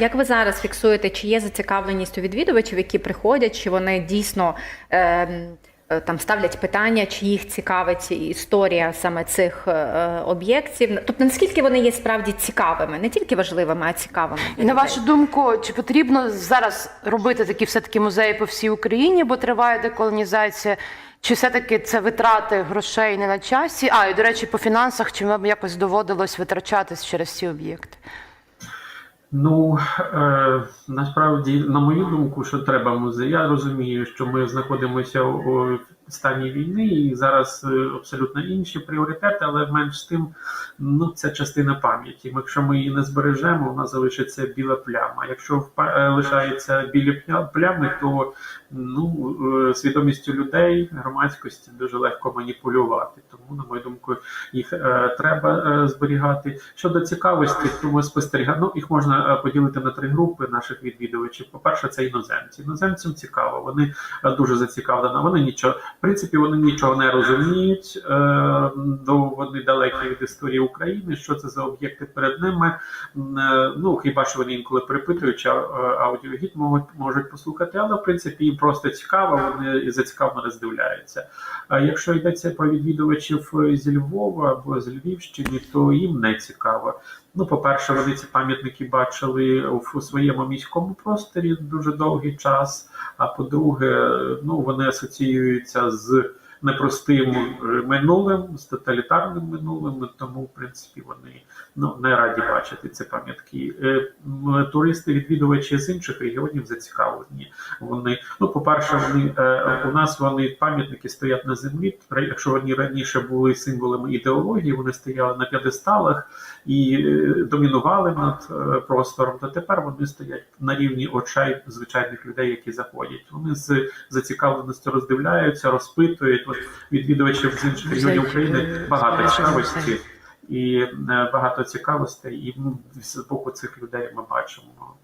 Як ви зараз фіксуєте, чи є зацікавленість у відвідувачів, які приходять, чи вони дійсно е, е, там ставлять питання, чи їх цікавить історія саме цих е, об'єктів? Тобто наскільки вони є справді цікавими, не тільки важливими, а цікавими? І на вашу думку, чи потрібно зараз робити такі все-таки музеї по всій Україні, бо триває деколонізація? Чи все-таки це витрати грошей не на часі? А, і до речі, по фінансах, чи вам якось доводилось витрачатись через ці об'єкти? Ну е, насправді, на мою думку, що треба музей. Я розумію, що ми знаходимося у стані війни, і зараз е, абсолютно інші пріоритети, але менш з тим, ну це частина пам'яті. Якщо ми її не збережемо, вона залишиться біла пляма. Якщо е, лишаються білі пля- плями, то ну е, свідомістю людей, громадськості дуже легко маніпулювати. Тому, на мою думку, їх е, треба е, зберігати. Щодо цікавості, тому спостерігати, ну їх можна поділити на три групи наших відвідувачів. По-перше, це іноземці. Іноземцям цікаво, вони дуже зацікавлені. Вони нічого, в принципі, вони нічого не розуміють. Е, до вони далекі від історії України. Що це за об'єкти перед ними? Е, Ну хіба що вони інколи е, аудіогід можуть можуть послухати, але в принципі їм просто цікаво, вони і зацікавлено роздивляються. А якщо йдеться про відвідувачів е, зі Львова або з Львівщини, то їм не цікаво. Ну, по-перше, вони ці пам'ятники бачили в- своєму міському просторі дуже довгий час. А по-друге, ну вони асоціюються з непростим е, минулим, з тоталітарним минулим, тому в принципі вони ну не раді бачити ці пам'ятки. Е, Туристи, відвідувачі з інших регіонів зацікавлені. Вони ну, по-перше, вони е, у нас вони пам'ятники стоять на землі. Якщо вони раніше були символами ідеології, вони стояли на п'єдесталах і домінували над простором, то тепер вони стоять на рівні очей звичайних людей, які заходять. Вони з зацікавленістю роздивляються, розпитують. Відвідувачів з інших регіонів України багато цікавості. і е, багато цікавостей, і з боку цих людей ми бачимо